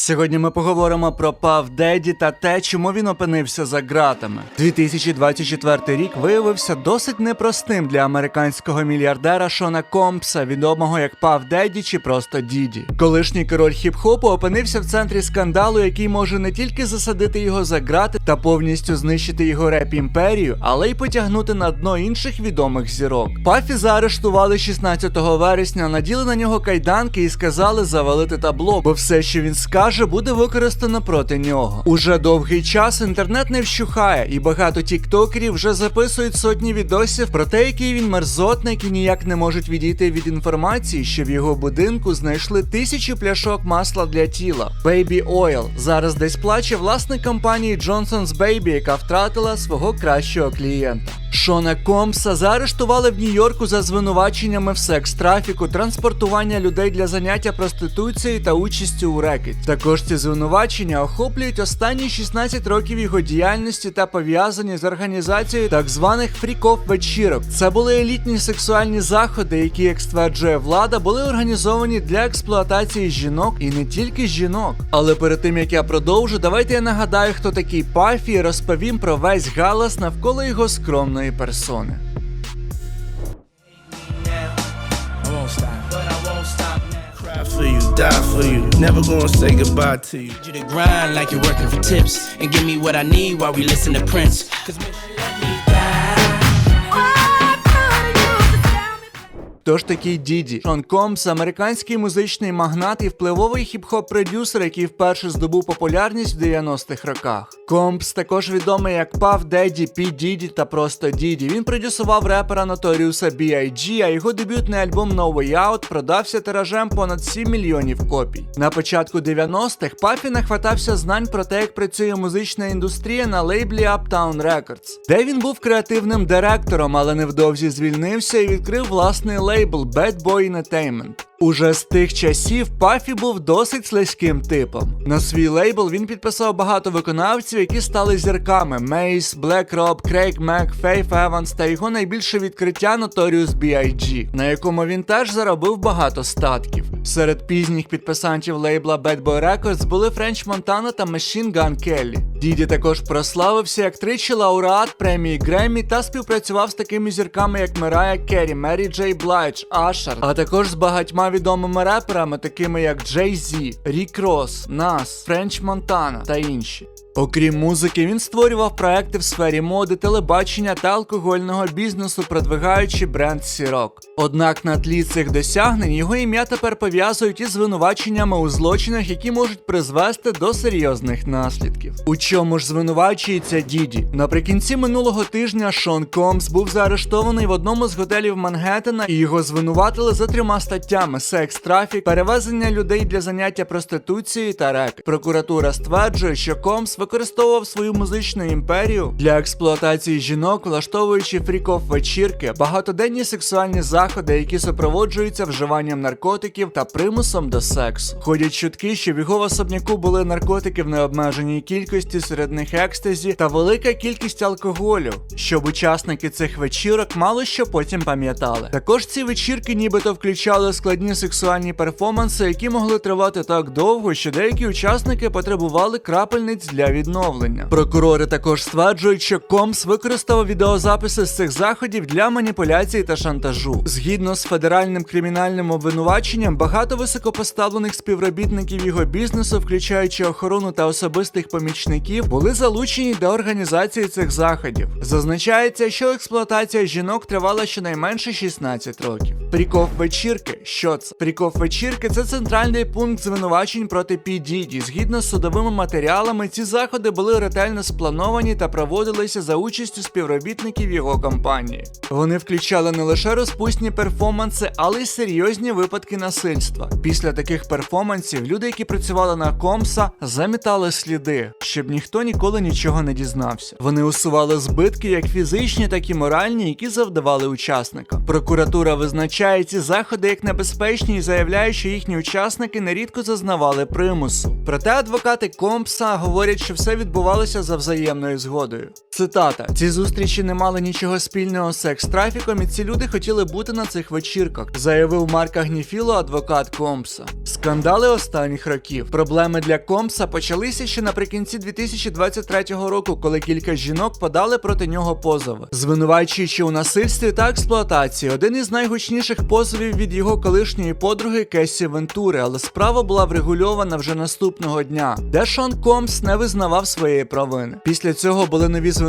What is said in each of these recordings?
Сьогодні ми поговоримо про Пав Деді та те, чому він опинився за ґратами. 2024 рік виявився досить непростим для американського мільярдера Шона Компса, відомого як Пав Деді чи просто Діді. Колишній король хіп-хопу опинився в центрі скандалу, який може не тільки засадити його за ґрати та повністю знищити його реп імперію, але й потягнути на дно інших відомих зірок. Пафі заарештували 16 вересня, наділи на нього кайданки і сказали завалити табло, бо все, що він скаже, буде використано проти нього. Уже довгий час інтернет не вщухає, і багато тіктокерів вже записують сотні відосів про те, який він мерзотник і ніяк не можуть відійти від інформації, що в його будинку знайшли тисячі пляшок масла для тіла. Baby Oil зараз десь плаче власник компанії Johnson's Baby, яка втратила свого кращого клієнта. Шона Комса заарештували в Нью-Йорку за звинуваченнями в секс-трафіку, транспортування людей для заняття проституцією та участю у рекеті. Також ці звинувачення охоплюють останні 16 років його діяльності та пов'язані з організацією так званих фріков вечірок. Це були елітні сексуальні заходи, які, як стверджує влада, були організовані для експлуатації жінок і не тільки жінок. Але перед тим як я продовжу, давайте я нагадаю, хто такий Пафі, і розповім про весь галас навколо його скромної персони. For you, never gonna say goodbye to you. you to grind like you're working for tips and give me what I need while we listen to Prince. Хто ж такий Діді? Шон Комс, американський музичний магнат і впливовий хіп-хоп продюсер, який вперше здобув популярність в 90-х роках. Компс також відомий як Пав Деді, Пі Діді та просто Діді. Він продюсував репера Notorious B.I.G., а його дебютний альбом No Way Out продався тиражем понад 7 мільйонів копій. На початку 90-х Пафі нахватався знань про те, як працює музична індустрія на лейблі Uptown Records, де він був креативним директором, але невдовзі звільнився і відкрив власний лейбл Bad Boy Entertainment. Уже з тих часів Пафі був досить слизьким типом. На свій лейбл він підписав багато виконавців, які стали зірками: Мейс, Блек Роб, Крейг Мек, Фейф Еванс та його найбільше відкриття Notorious B.I.G., на якому він теж заробив багато статків. Серед пізніх підписантів лейбла Bad Boy Records були Френч Монтана та Machine Gun Kelly. Діді також прославився як тричі лауреат премії Греммі та співпрацював з такими зірками, як Мерая Керрі, Мері Джей Блайдж, Ашер, а також з багатьма відомими реперами, такими як Джей Зі, Рік Рос, Нас, Френч Монтана та інші. Окрім музики, він створював проекти в сфері моди, телебачення та алкогольного бізнесу, продвигаючи бренд Сірок. Однак на тлі цих досягнень його ім'я тепер пов'язують із звинуваченнями у злочинах, які можуть призвести до серйозних наслідків. У чому ж звинувачується Діді? Наприкінці минулого тижня Шон Комс був заарештований в одному з готелів Мангеттена, і його звинуватили за трьома статтями: секс, трафік, перевезення людей для заняття проституцією та рек. Прокуратура стверджує, що Комс використовував свою музичну імперію для експлуатації жінок, влаштовуючи фріков вечірки, багатоденні сексуальні заходи, які супроводжуються вживанням наркотиків та примусом до сексу. Ходять чутки, що в його особняку були наркотики в необмеженій кількості, серед них екстазі та велика кількість алкоголю, щоб учасники цих вечірок мало що потім пам'ятали. Також ці вечірки нібито включали складні сексуальні перформанси, які могли тривати так довго, що деякі учасники потребували крапельниць для відновлення. Прокурори також стверджують, що Комс використав відеозаписи з цих заходів для маніпуляції та шантажу. Згідно з федеральним кримінальним обвинуваченням, багато високопоставлених співробітників його бізнесу, включаючи охорону та особистих помічників, були залучені до організації цих заходів. Зазначається, що експлуатація жінок тривала щонайменше 16 років. Приков вечірки. Що це? Приков вечірки це центральний пункт звинувачень проти Пі Діді. Згідно з судовими матеріалами, ці заходи були ретельно сплановані та проводилися за участю співробітників його компанії. Вони включали не лише розпусні перформанси, але й серйозні випадки насильства. Після таких перформансів люди, які працювали на комса, замітали сліди, щоб ніхто ніколи нічого не дізнався. Вони усували збитки, як фізичні, так і моральні, які завдавали учасникам. Прокуратура визначає ці заходи як небезпечні і заявляє, що їхні учасники нерідко зазнавали примусу. Проте адвокати Компса говорять, що все відбувалося за взаємною згодою. Цитата: ці зустрічі не мали нічого спільного з секс-трафіком, і ці люди хотіли бути на цих вечірках, заявив Марк Агніфіло, адвокат Компса. Скандали останніх років. Проблеми для Компса почалися ще наприкінці 2023 року, коли кілька жінок подали проти нього позови, звинувачуючи у насильстві та експлуатації. Один із найгучніших позовів від його колишньої подруги Кесі Вентури, але справа була врегульована вже наступного дня, де Шон Компс не визнавав своєї провини. Після цього були нові звинувачення,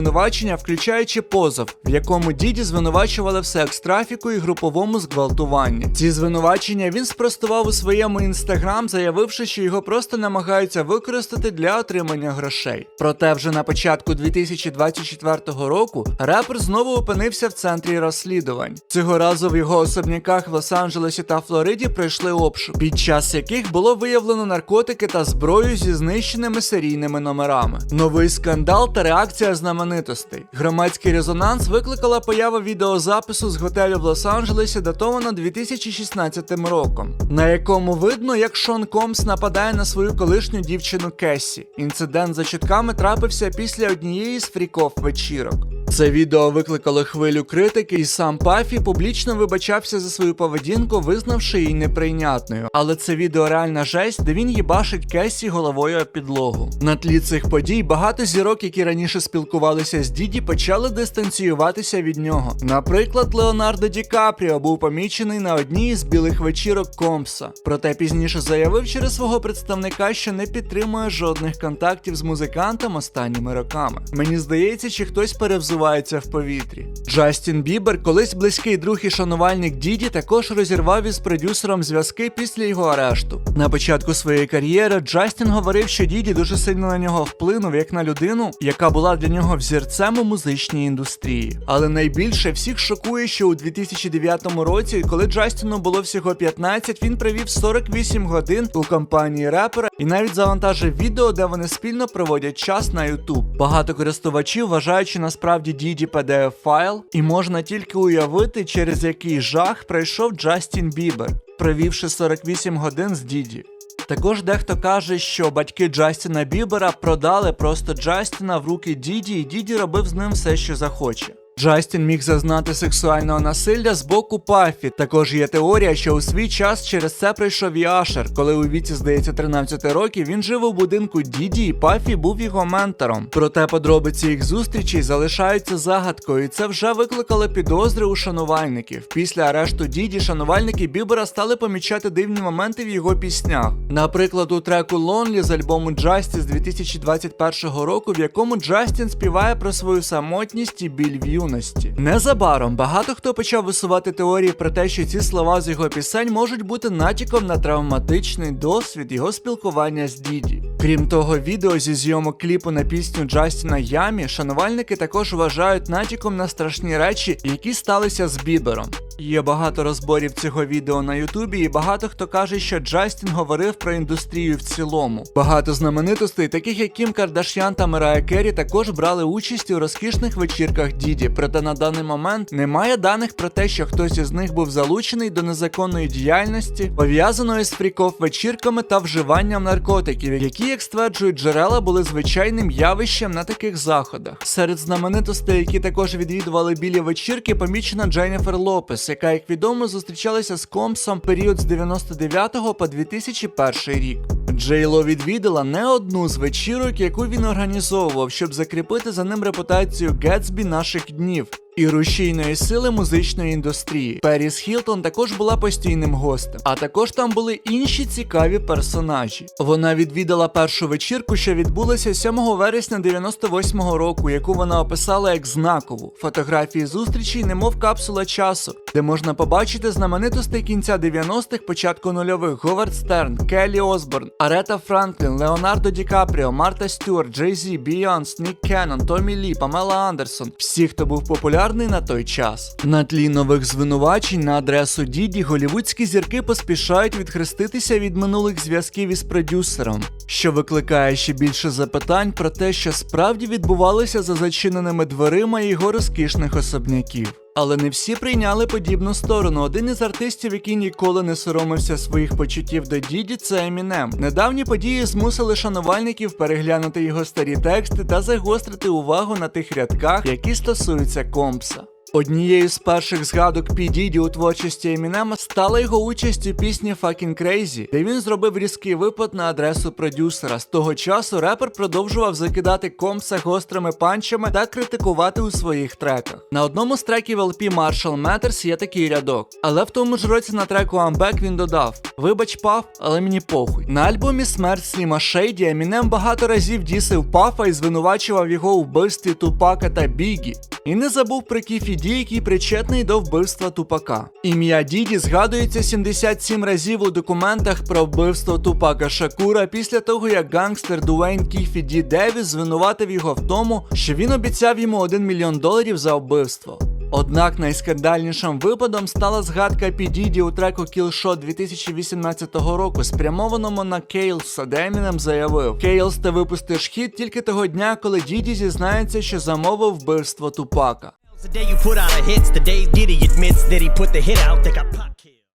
включаючи позов, в якому діді звинувачували в секс-трафіку і груповому зґвалтуванні. Ці звинувачення він спростував у своєму інстаграм, заявивши, що його просто намагаються використати для отримання грошей. Проте вже на початку 2024 року репер знову опинився в центрі розслідувань. Цього разу в його особняках в Лос-Анджелесі та Флориді пройшли обшук, під час яких було виявлено наркотики та зброю зі знищеними серійними номерами. Новий скандал та реакція знаменитостей. Громадський резонанс викликала поява відеозапису з готелю в Лос-Анджелесі, датована 2016 роком, на якому видно, як Шон Комс нападає на свою колишню дівчину Кесі. Інцидент за чутками трапився після однієї з фріков вечірок. Це відео викликало хвилю критики, і сам Пафі публічно вибачався за свою поведінку, визнавши її неприйнятною. Але це відео реальна жесть, де він їбашить Кесі головою об підлогу. На тлі цих подій багато зірок, які раніше спілкувалися з Діді, почали дистанціюватися від нього. Наприклад, Леонардо Ді Капріо був помічений на одній із білих вечірок Компса. Проте пізніше заявив через свого представника, що не підтримує жодних контактів з музикантом останніми роками. Мені здається, чи хтось перевзувається в повітрі. Джастін Бібер, колись близький друг і шанувальник Діді, також розірвав із продюсером зв'язки після його арешту. На початку своєї кар'єри Джастін говорив, що Діді дуже сильно на нього вплинув як на людину, яка була для нього взірцем у музичній індустрії. Але найбільше всіх шокує, що у 2009 році, коли Джастіну було всього 15, він провів 48 годин у компанії репера і навіть завантажив відео, де вони спільно проводять час на YouTube. Багато користувачів вважають, що насправді Діді pdf файл, і можна тільки уявити, через який жах пройшов Джастін Бібер, провівши 48 годин з Діді. Також дехто каже, що батьки Джастіна Бібера продали просто Джастіна в руки Діді, і Діді робив з ним все, що захоче. Джастін міг зазнати сексуального насилля з боку Пафі. Також є теорія, що у свій час через це прийшов і Ашер, коли у віці, здається, 13 років він жив у будинку Діді, і Пафі був його ментором. Проте подробиці їх зустрічей залишаються загадкою, і це вже викликало підозри у шанувальників. Після арешту Діді шанувальники Бібера стали помічати дивні моменти в його піснях. Наприклад, у треку Lonely з альбому Justice 2021 року, в якому Джастін співає про свою самотність і біль в юності. Незабаром багато хто почав висувати теорії про те, що ці слова з його пісень можуть бути натяком на травматичний досвід його спілкування з Діді. Крім того, відео зі зйомок кліпу на пісню Джастіна Ямі шанувальники також вважають натяком на страшні речі, які сталися з Бібером. Є багато розборів цього відео на Ютубі, і багато хто каже, що Джастін говорив про індустрію в цілому. Багато знаменитостей, таких як Кім Кардашян та Мирая Керрі, також брали участь у розкішних вечірках Діді. Проте на даний момент немає даних про те, що хтось із них був залучений до незаконної діяльності, пов'язаної з фріков вечірками та вживанням наркотиків, які, як стверджують джерела, були звичайним явищем на таких заходах. Серед знаменитостей, які також відвідували білі вечірки, помічена Дженніфер Лопес, яка, як відомо, зустрічалася з Компсом період з 99 по 2001 рік. Джейло відвідала не одну з вечірок, яку він організовував, щоб закріпити за ним репутацію Гетсбі наших днів. І рушійної сили музичної індустрії. Періс Хілтон також була постійним гостем, а також там були інші цікаві персонажі. Вона відвідала першу вечірку, що відбулася 7 вересня 98-го року, яку вона описала як знакову фотографії зустрічей, немов капсула часу, де можна побачити знаменитостей кінця 90-х, початку нульових Говард Стерн, Келлі Осборн, Арета Франклін, Леонардо Ді Капріо, Марта Стюарт, Джей Зі, Бійонс, Нік Кеннон, Томі Лі, Памела Андерсон. Всі, хто був популярний на той час. На тлі нових звинувачень на адресу Діді голівудські зірки поспішають відхреститися від минулих зв'язків із продюсером, що викликає ще більше запитань про те, що справді відбувалося за зачиненими дверима його розкішних особняків. Але не всі прийняли подібну сторону. Один із артистів, який ніколи не соромився своїх почуттів до Діді, це Емінем. Недавні події змусили шанувальників переглянути його старі тексти та загострити увагу на тих рядках, які стосуються компса. Однією з перших згадок P. У творчості Емінема стала його участь у пісні Fucking Crazy, де він зробив різкий випад на адресу продюсера. З того часу репер продовжував закидати компса гострими панчами та критикувати у своїх треках. На одному з треків LP Marshall Matters є такий рядок, але в тому ж році на треку I'm Back він додав: Вибач, пав, але мені похуй. На альбомі Смерть Сліма Шейді Емінем багато разів дісив пафа і звинувачував його у вбивстві Тупака та Бігі. І не забув про Кіфі Ді, який причетний до вбивства Тупака. Ім'я Діді згадується 77 разів у документах про вбивство Тупака Шакура після того, як гангстер Дуейн Кіфі Ді Девіс звинуватив його в тому, що він обіцяв йому 1 мільйон доларів за вбивство. Однак найскандальнішим випадом стала згадка. Diddy у треку Shot 2018 року, спрямованому на Кейлса, де Емінем заявив: Кейлс ти випустиш хіт тільки того дня, коли Діді зізнається, що замовив вбивство Тупака.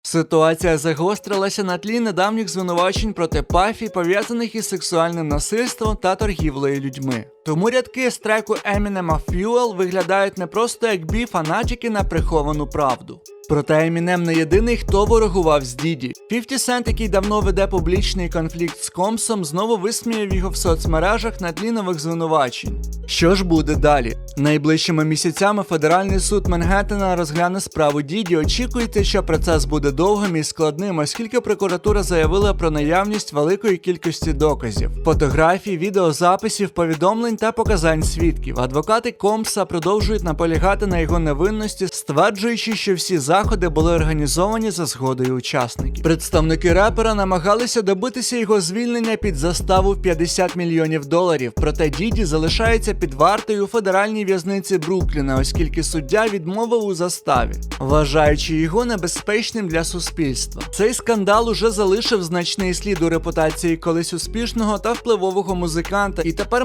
Ситуація загострилася на тлі недавніх звинувачень проти Пафі, пов'язаних із сексуальним насильством та торгівлею людьми. Тому рядки з треку Eminem Fuel виглядають не просто як біф, а натяки на приховану правду. Проте Емінем не єдиний, хто ворогував з Діді. 50 Cent, який давно веде публічний конфлікт з Комсом, знову висміяв його в соцмережах на тлі нових звинувачень. Що ж буде далі? Найближчими місяцями федеральний суд Менгеттена розгляне справу Діді. Очікується, що процес буде довгим і складним, оскільки прокуратура заявила про наявність великої кількості доказів, фотографій, відеозаписів, повідомлень та показань свідків. Адвокати Комса продовжують наполягати на його невинності, стверджуючи, що всі заходи були організовані за згодою учасників. Представники репера намагалися добитися його звільнення під заставу в 50 мільйонів доларів. Проте Діді залишається під вартою у федеральній в'язниці Брукліна, оскільки суддя відмовив у заставі, вважаючи його небезпечним для суспільства. Цей скандал уже залишив значний слід у репутації колись успішного та впливового музиканта, і тепер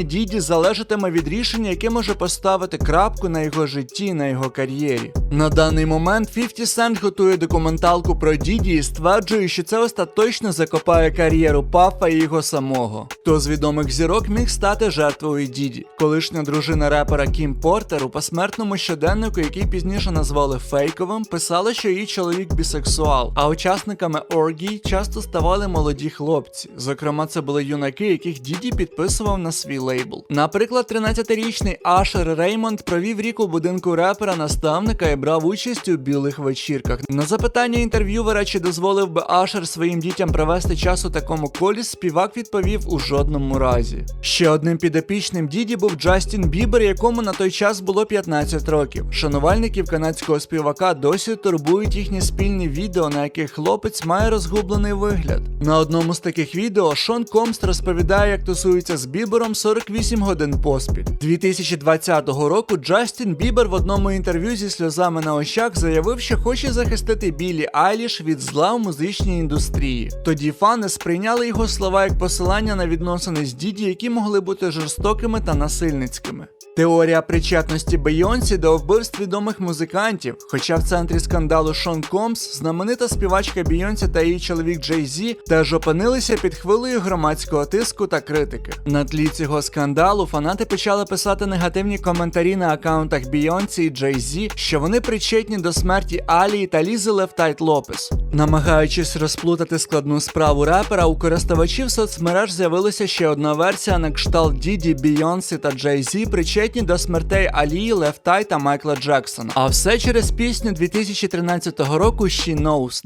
майбутнє Діді залежатиме від рішення, яке може поставити крапку на його житті, на його кар'єрі. На даний момент 50 Cent готує документалку про Діді і стверджує, що це остаточно закопає кар'єру Пафа і його самого. Хто з відомих зірок міг стати жертвою Діді? Колишня дружина репера Кім Портер у посмертному щоденнику, який пізніше назвали фейковим, писала, що її чоловік бісексуал, а учасниками оргій часто ставали молоді хлопці. Зокрема, це були юнаки, яких Діді підписував на свій лейбл. Наприклад, 13-річний Ашер Реймонд провів рік у будинку репера наставника і брав участь у білих вечірках. На запитання інтерв'ювера, чи дозволив би Ашер своїм дітям провести час у такому колі, співак відповів у жодному разі. Ще одним підопічним Діді був Джастін Бібер, якому на той час було 15 років. Шанувальників канадського співака досі турбують їхні спільні відео, на яких хлопець має розгублений вигляд. На одному з таких відео Шон Комст розповідає, як тусується з Бібером 48 годин поспіль. 2020 року Джастін Бібер в одному інтерв'ю зі сльозами на очах заявив, що хоче захистити Білі Айліш від зла в музичній індустрії. Тоді фани сприйняли його слова як посилання на відносини з Діді, які могли бути жорстокими та насильницькими. Теорія причетності Бейонсі до вбивств відомих музикантів. Хоча в центрі скандалу Шон Комс, знаменита співачка Бейонсі та її чоловік Джей Зі теж опинилися під хвилею громадського тиску та критики. На тлі цього скандалу фанати почали писати негативні коментарі на акаунтах Бейонсі і Джей Зі, що вони причетні до смерті Алії та Лізи Левтайт Лопес. Намагаючись розплутати складну справу репера, у користувачів соцмереж з'явилася ще одна версія на кшталт Діді, Бійонсі та Джей Зі причетні до смертей Алії, Левтай та Майкла Джексона. А все через пісню 2013 року She Knows.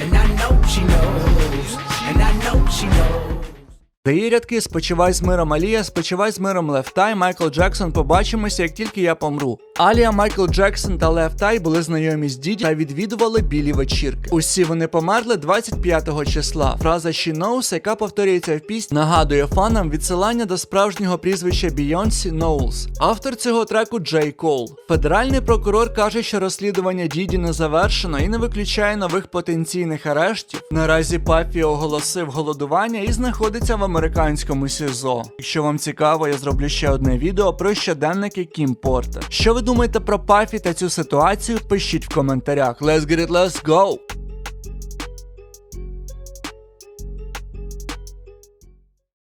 And I know she knows. And I know she knows. Де її рядки спочивай з миром Алія, спочивай з миром Левтай, Майкл Джексон, побачимося, як тільки я помру. Алія, Майкл Джексон та Левтай були знайомі з Діді та відвідували білі вечірки. Усі вони померли 25 числа. Фраза «She knows», яка повторюється в пісні, нагадує фанам відсилання до справжнього прізвища Бійонсі Ноулс. Автор цього треку Джей Кол. Федеральний прокурор каже, що розслідування Діді не завершено і не виключає нових потенційних арештів. Наразі Пафі оголосив голодування і знаходиться в американському СІЗО. Якщо вам цікаво, я зроблю ще одне відео про щоденники Кім Порта. Що ви думаєте про Пафі та цю ситуацію? Пишіть в коментарях. Let's get it, let's go!